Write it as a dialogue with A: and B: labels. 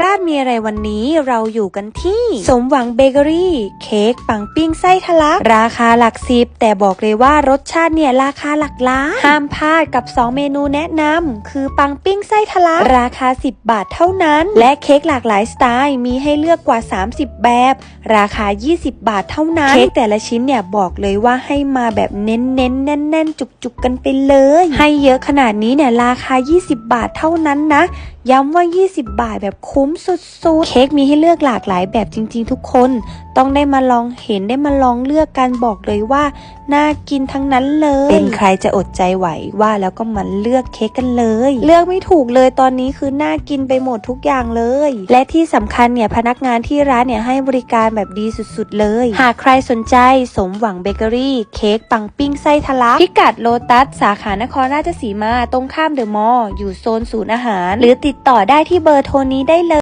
A: ราชมีอะไรวันนี้เราอยู่กันที่ สมหวังเบเกอรี่ เค้กปังปิ้งไส้ทะลัก ราคาหลักสิบแต่บอกเลยว่ารสชาติเนี่ยราคาหลักล้านห้ามพลาดกับ 2 เมนูแนะนำคือปังปิ้งไส้ทะลัก ราคา 10 บาทเท่านั้น และเค้กหลากหลายสไตล์มีให้เลือกกว่า 30 แบบ ราคา 20 บาทเท่านั้น เค้กแต่ละชิ้นเนี่ยบอกเลยว่าให้มาแบบเน้นเน้นๆแน่นแน่นๆจุกๆกันไปเลย ให้เยอะขนาดนี้เนี่ยราคา 20 บาทเท่านั้นนะ ย้ำว่า 20 บาทแบบคุ้มสุดๆ เค้กมีให้เลือกหลากหลายแบบจริงๆ ทุกคน ต้องได้มาลองเห็นได้มาลองเลือกกันบอกเลยว่าน่ากินทั้งนั้นเลย เป็นใครจะอดใจไหวว่าแล้วก็มาเลือกเค้กกันเลย เลือกไม่ถูกเลยตอนนี้คือน่ากินไปหมดทุกอย่างเลย และที่สำคัญเนี่ยพนักงานที่ร้านเนี่ยให้บริการแบบดีสุดๆเลย หากใครสนใจสมหวังเบเกอรี่ เค้กปังปิ้งไส้ทะลักพิกัดโลตัส สาขานครราชสีมาตรงข้ามเดอะมอลล์อยู่โซนศูนย์อาหาร หรือติดต่อได้ที่เบอร์โทรนี้ได้เลย